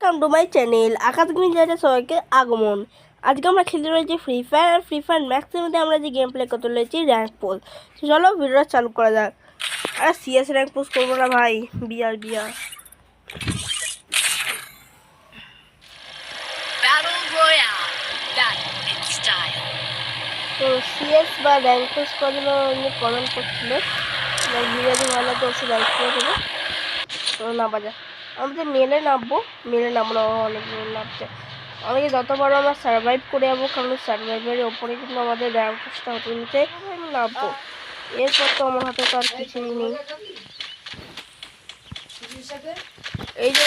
Welcome to my channel Akash gaming চ্যানেলে সবাইকে আগমন আজকে আমরা খেলতে রয়েছি ফ্রি ফায়ার আর ফ্রি ফায়ার ম্যাক্সের মধ্যে আমরা যে গেম প্লে করতে রয়েছি র্যাঙ্ক পোল চলো ভিডিওটা চালু করা যাক। আর সিএস র্যাঙ্ক পোস্ট করব না ভাই বিয়ার বিয়ার. তো সিএস বা র্যাঙ্ক পোস্ট করার জন্য উনি কমেন্ট করছিল। ভালো তো অবশ্যই লাইক করে দেবো। তো না বাজা। আমি তো মেলে নামবো মেলে নামবো অনেক মেলে নামছে। আমাকে যত বড় আমরা সার্ভাইভ করে যাব, কারণ সার্ভাইভের ওপরে কিন্তু আমাদের র্যাঙ্ক পোস্টটা হতে নিতে নামবো। এরপর তো আমার হাতে তো আর কিছুই নেই। এই যে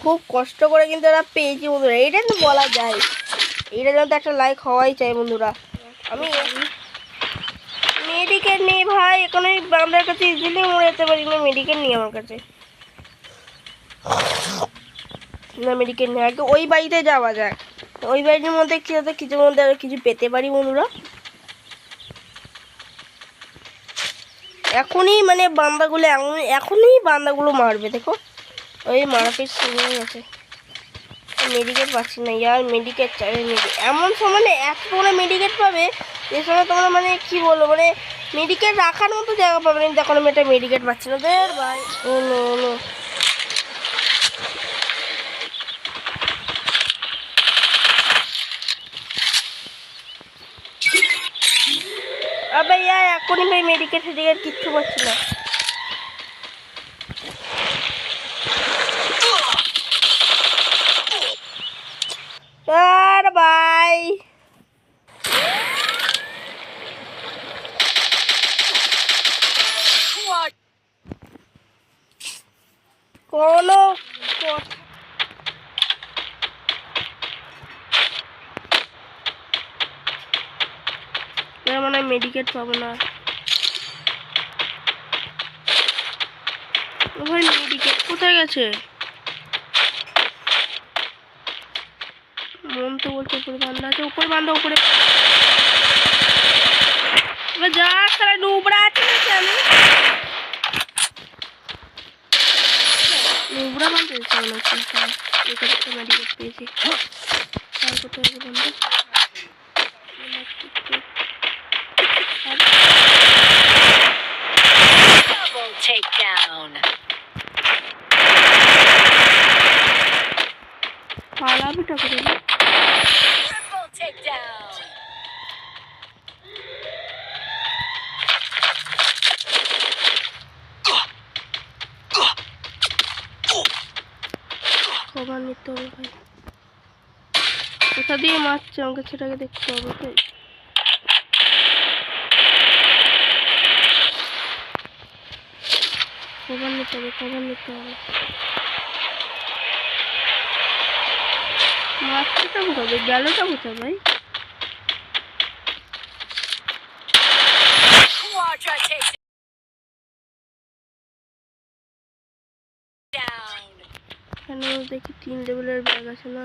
খুব কষ্ট করে কিন্তু এরা পেয়েছি বন্ধুরা। এইটা বলা যায়। এইটা তো একটা লাইক হওয়াই চাই বন্ধুরা। আমি মেডিকেল নেই ভাই, এখানে আমাদের কাছে ইজিলি মরে যেতে পারি, না মেডিকেল নেই আমার কাছে। না মেডিকেল নেই, আগে ওই বাড়িতে যাওয়া যায় ওই বাড়ির মধ্যে কি হতে কিছুর মধ্যে আর কিছু পেতে পারি বন্ধুরা? এখনই মানে বান্দাগুলো এমন, এখনই বান্দাগুলো মারবে, দেখো। ওই মারাপিট শুরু হয়ে গেছে মেডিকেট পাচ্ছি না, ইয়ার মেডিকেট চাই মেডি এমন সময় এত তোমরা মেডিকেট পাবে যে সময় তোমরা মানে কি বলব মানে মেডিকেট রাখার মতো জায়গা পাবে না। দেখো আমি এটা মেডিকেট পাচ্ছি না। দের ভাই, ও নো নো। আবে ইয়া, এখনই ভাই মেডিকেট ফেডিকেট কিচ্ছু পাচ্ছি না আর বাই Quad কোনো কথা- এবার মনে হয় মেডিকেট পাবো না। ভাই মেডিকেট কোথায় গেছে? মন তো বলছে উপরে বান্ধা আছে, উপরে বান্ধা উপরে যা তারা নুবরা আছে নাকি আমি? নুবরা বান্ধা দিচ্ছে মনে হচ্ছে মেডিকেট পেয়েছি। তার কোথায় আছে বান্ধা double takedown. পালাবিটা করে না Triple takedown. খবর নিতে হবে ভাই কোথা দিয়ে মারছে আমাকে সেটাকে দেখতে হবে খবর নিতে হবে খবর নিতে হবে মারছেটা কোথায় গেলটা কোথায় ভাই দেখি তিন লেভেলের ব্যাগ আছে না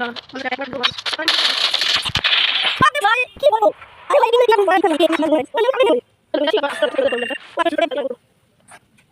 ना सब्सक्राइबर दो अरे भाई की बोलो अरे भाई बिल्कुल क्या बोल रहा है